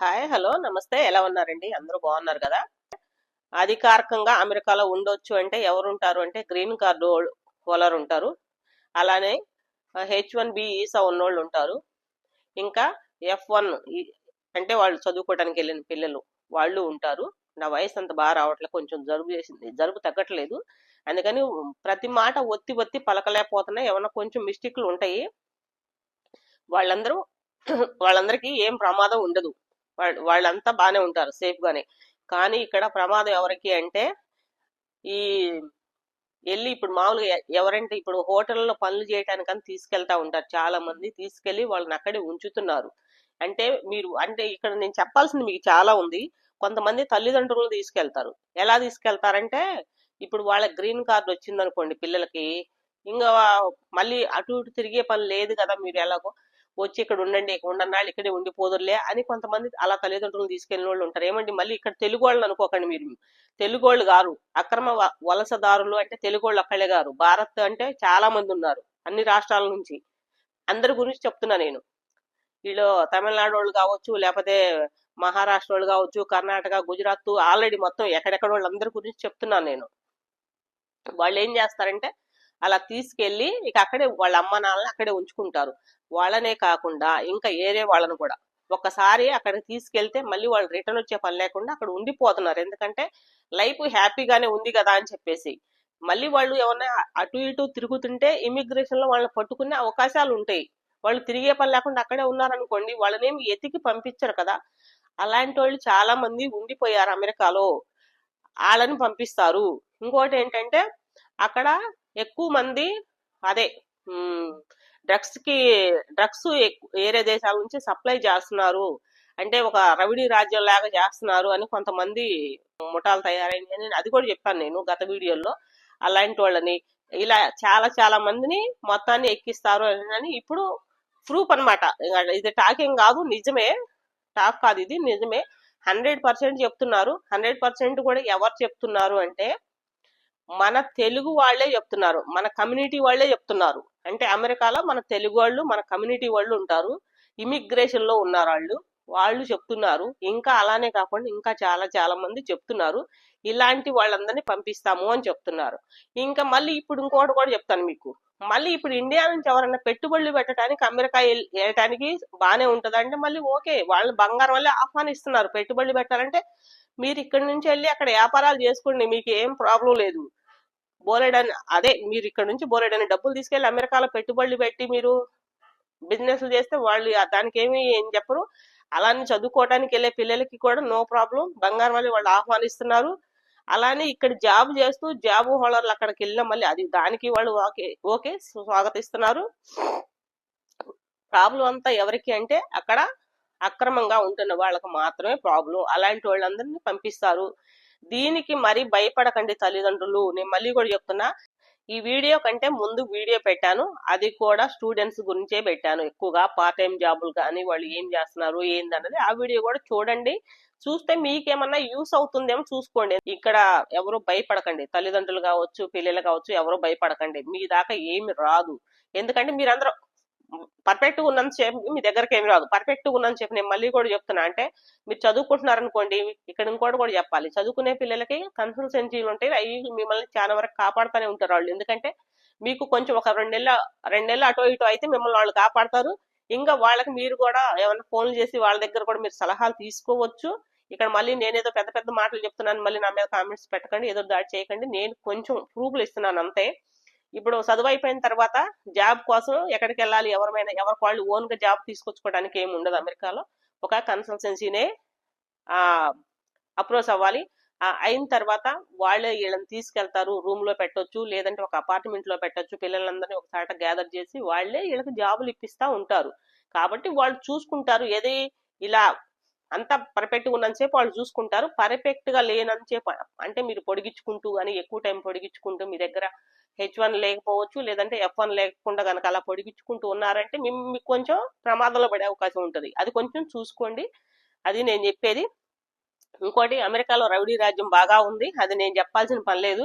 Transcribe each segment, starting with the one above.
Hi hello నమస్తే. ఎలా ఉన్నారండి? అందరూ బాగున్నారు కదా? అధికారికంగా అమెరికాలో ఉండొచ్చు అంటే ఎవరు ఉంటారు అంటే గ్రీన్ కార్డు హోలర్ ఉంటారు. అలానే హెచ్ వన్ బి ఈసా ఉన్నోళ్ళు ఉంటారు. ఇంకా ఎఫ్ వన్ అంటే వాళ్ళు చదువుకోవడానికి వెళ్ళిన పిల్లలు వాళ్ళు ఉంటారు. నా వయసు అంత బాగా రావట్లేదు. కొంచెం జరుగు చేసింది జరుగు తగ్గట్లేదు. అందుకని ప్రతి మాట ఒత్తి ఒత్తి పలకలేకపోతున్నాయి ఏమన్నా కొంచెం మిస్టేక్లు ఉంటాయి. వాళ్ళందరూ వాళ్ళందరికీ ఏం ప్రమాదం ఉండదు. వాళ్ళంతా బాగానే ఉంటారు సేఫ్ గానే కానీ ఇక్కడ ప్రమాదం ఎవరికి అంటే ఈ వెళ్ళి ఇప్పుడు మామూలుగా ఎవరంటే ఇప్పుడు హోటల్లో పనులు చేయటానికని తీసుకెళ్తా ఉంటారు చాలా మంది తీసుకెళ్ళి వాళ్ళని అక్కడే ఉంచుతున్నారు. అంటే మీరు అంటే ఇక్కడ నేను చెప్పాల్సింది మీకు చాలా ఉంది. కొంతమంది తల్లిదండ్రులు తీసుకెళ్తారు. ఎలా తీసుకెళ్తారంటే ఇప్పుడు వాళ్ళ గ్రీన్ కార్డు వచ్చిందనుకోండి పిల్లలకి ఇంకా మళ్ళీ అటు ఇటు తిరిగే పని లేదు కదా మీరు ఎలాగో వచ్చి ఇక్కడ ఉండండి ఉండన్నాళ్ళు ఇక్కడే ఉండిపోదురులే అని కొంతమంది అలా తల్లిదండ్రులు తీసుకెళ్ళిన వాళ్ళు ఉంటారు. ఏమండి మళ్ళీ ఇక్కడ తెలుగు వాళ్ళని అనుకోకండి మీరు. తెలుగు వాళ్ళు గారు అక్రమ వలసదారులు అంటే తెలుగు వాళ్ళు అక్కడే గారు భారత్ అంటే చాలా మంది ఉన్నారు అన్ని రాష్ట్రాల నుంచి. అందరి గురించి చెప్తున్నా నేను. వీళ్ళు తమిళనాడు వాళ్ళు కావచ్చు లేకపోతే మహారాష్ట్ర వాళ్ళు కావచ్చు కర్ణాటక గుజరాత్ ఆల్రెడీ మొత్తం ఎక్కడెక్కడ వాళ్ళందరి గురించి చెప్తున్నాను నేను. వాళ్ళు ఏం చేస్తారంటే అలా తీసుకెళ్ళి ఇక అక్కడే వాళ్ళ అమ్మ నాన్నని అక్కడే ఉంచుకుంటారు. వాళ్ళనే కాకుండా ఇంకా ఏరే వాళ్ళని కూడా. ఒక్కసారి అక్కడికి తీసుకెళ్తే మళ్ళీ వాళ్ళు రిటర్న్ వచ్చే పని లేకుండా అక్కడ ఉండిపోతున్నారు. ఎందుకంటే లైఫ్ హ్యాపీగానే ఉంది కదా అని చెప్పేసి. మళ్ళీ వాళ్ళు ఏమన్నా అటు ఇటు తిరుగుతుంటే ఇమిగ్రేషన్లో వాళ్ళని పట్టుకునే అవకాశాలు ఉంటాయి. వాళ్ళు తిరిగే పని లేకుండా అక్కడే ఉన్నారనుకోండి వాళ్ళనేమి ఎతికి పంపించరు కదా. అలాంటి వాళ్ళు చాలా మంది ఉండిపోయారు అమెరికాలో. వాళ్ళని పంపిస్తారు. ఇంకోటి ఏంటంటే అక్కడ ఎక్కువ మంది అదే డ్రగ్స్కి డ్రగ్స్ వేరే దేశాల నుంచి సప్లై చేస్తున్నారు. అంటే ఒక రవిడి రాజ్యం లాగా చేస్తున్నారు అని కొంతమంది ముఠాలు తయారైంది అని అది కూడా చెప్పాను నేను గత వీడియోలో. అలాంటి వాళ్ళని ఇలా చాలా చాలా మందిని మొత్తాన్ని ఎక్కిస్తారు అని ఇప్పుడు ప్రూఫ్ అన్నమాట. ఇది టాకింగ్ కాదు నిజమే. టాక్ కాదు ఇది నిజమే. హండ్రెడ్ పర్సెంట్ చెప్తున్నారు. హండ్రెడ్ పర్సెంట్ కూడా ఎవరు చెప్తున్నారు అంటే మన తెలుగు వాళ్ళే చెప్తున్నారు. మన కమ్యూనిటీ వాళ్ళే చెప్తున్నారు. అంటే అమెరికాలో మన తెలుగు వాళ్ళు మన కమ్యూనిటీ వాళ్ళు ఉంటారు. ఇమిగ్రేషన్లో ఉన్నారు వాళ్ళు వాళ్ళు చెప్తున్నారు. ఇంకా అలానే కాకుండా ఇంకా చాలా చాలా మంది చెప్తున్నారు. ఇలాంటి వాళ్ళందరినీ పంపిస్తాము అని చెప్తున్నారు. ఇంకా మళ్ళీ ఇప్పుడు ఇంకోటి కూడా చెప్తాను మీకు. మళ్ళీ ఇప్పుడు ఇండియా నుంచి ఎవరైనా పెట్టుబడులు పెట్టడానికి అమెరికా వెళ్ళటానికి బాగానే ఉంటది అంటే మళ్ళీ ఓకే. వాళ్ళు బంగారం వల్లే ఆహ్వానిస్తున్నారు. పెట్టుబడులు పెట్టాలంటే మీరు ఇక్కడి నుంచి వెళ్ళి అక్కడ వ్యాపారాలు చేసుకోండి. మీకు ఏం ప్రాబ్లం లేదు. బోలెడని అదే మీరు ఇక్కడ నుంచి బోలెడని డబ్బులు తీసుకెళ్ళి అమెరికాలో పెట్టుబడులు పెట్టి మీరు బిజినెస్ చేస్తే వాళ్ళు దానికి ఏమి ఏం చెప్పరు. అలానే చదువుకోవడానికి వెళ్ళే పిల్లలకి కూడా నో ప్రాబ్లం. బంగారం వల్ల వాళ్ళు ఆహ్వానిస్తున్నారు. అలానే ఇక్కడ జాబ్ చేస్తూ జాబ్ హోల్డర్లు అక్కడికి వెళ్ళిన మళ్ళీ అది దానికి వాళ్ళు ఓకే ఓకే స్వాగతిస్తున్నారు. ప్రాబ్లం అంతా ఎవరికి అంటే అక్కడ అక్రమంగా ఉంటున్న వాళ్ళకి మాత్రమే ప్రాబ్లం. అలాంటి వాళ్ళందరినీ పంపిస్తారు. దీనికి మరి భయపడకండి తల్లిదండ్రులు. నేను మళ్ళీ కూడా చెప్తున్నా ఈ వీడియో కంటే ముందు వీడియో పెట్టాను. అది కూడా స్టూడెంట్స్ గురించే పెట్టాను ఎక్కువగా. పార్ట్ టైం జాబులు కానీ వాళ్ళు ఏం చేస్తున్నారు ఏందన్నది ఆ వీడియో కూడా చూడండి. చూస్తే మీకేమన్నా యూస్ అవుతుందేమో చూసుకోండి. ఇక్కడ ఎవరు భయపడకండి. తల్లిదండ్రులు కావచ్చు పిల్లలు కావచ్చు ఎవరు భయపడకండి. మీ దాకా ఏమి రాదు. ఎందుకంటే మీరందరూ పర్ఫెక్ట్గా ఉన్నంత సేపు మీ దగ్గరికి ఏమి రాదు. పర్ఫెక్ట్గా ఉన్నంత సేపు నేను మళ్ళీ కూడా చెప్తున్నా అంటే మీరు చదువుకుంటున్నారు అనుకోండి ఇక్కడ ఇంకోటి కూడా చెప్పాలి. చదువుకునే పిల్లలకి కన్సల్టెన్సీలు ఉంటాయి. అవి మిమ్మల్ని చాలా వరకు కాపాడుతూనే ఉంటారు వాళ్ళు. ఎందుకంటే మీకు కొంచెం ఒక రెండు నెలల రెండు నెలలు అటో ఇటో అయితే మిమ్మల్ని వాళ్ళు కాపాడతారు. ఇంకా వాళ్ళకి మీరు కూడా ఏమైనా ఫోన్లు చేసి వాళ్ళ దగ్గర కూడా మీరు సలహాలు తీసుకోవచ్చు. ఇక్కడ మళ్ళీ నేనేదో పెద్ద పెద్ద మాటలు చెప్తున్నాను. మళ్ళీ నా మీద కామెంట్స్ పెట్టకండి ఏదో దాడి చేయకండి. నేను కొంచెం ప్రూఫ్లు ఇస్తున్నాను అంతే. ఇప్పుడు చదువు అయిపోయిన తర్వాత జాబ్ కోసం ఎక్కడికి వెళ్ళాలి ఎవరైనా ఎవరి వాళ్ళు ఓన్గా జాబ్ తీసుకొచ్చుకోవడానికి ఏమి ఉండదు అమెరికాలో. ఒక కన్సల్టెన్సీనే అప్రోచ్ అవ్వాలి. అయిన తర్వాత వాళ్ళే వీళ్ళని తీసుకెళ్తారు రూమ్లో పెట్టొచ్చు లేదంటే ఒక అపార్ట్మెంట్లో పెట్టొచ్చు పిల్లలందరినీ ఒక చాట గ్యాదర్ చేసి వాళ్ళే వీళ్ళకి జాబులు ఇప్పిస్తా ఉంటారు. కాబట్టి వాళ్ళు చూసుకుంటారు ఏది ఇలా అంతా పర్ఫెక్ట్గా ఉన్నంతసేపు వాళ్ళు చూసుకుంటారు. పర్ఫెక్ట్గా లేనంతసేపు అంటే మీరు పొడిగించుకుంటూ కానీ ఎక్కువ టైం పొడిగించుకుంటూ మీ దగ్గర హెచ్ వన్ లేకపోవచ్చు లేదంటే ఎఫ్ వన్ లేకుండా కనుక అలా పొడిగించుకుంటూ ఉన్నారంటే మేము మీకు కొంచెం ప్రమాదంలో పడే అవకాశం ఉంటుంది. అది కొంచెం చూసుకోండి. అది నేను చెప్పేది. ఇంకోటి అమెరికాలో రౌడీ రాజ్యం బాగా ఉంది. అది నేను చెప్పాల్సిన పని లేదు.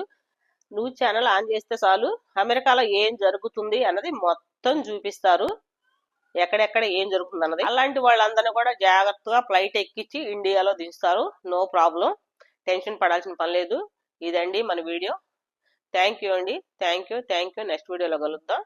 న్యూస్ ఛానల్ ఆన్ చేస్తే చాలు. అమెరికాలో ఏం జరుగుతుంది అన్నది మొత్తం చూపిస్తారు. ఎక్కడెక్కడ ఏం జరుగుతుంది అన్నది అలాంటి వాళ్ళందరినీ కూడా జాగ్రత్తగా ఫ్లైట్ ఎక్కించి ఇండియాలో దించుతారు. No problem. టెన్షన్ పడాల్సిన పని లేదు. ఇదండి మన వీడియో. థ్యాంక్ యూ అండి. Thank you thank you next వీడియోలో కలుద్దాం.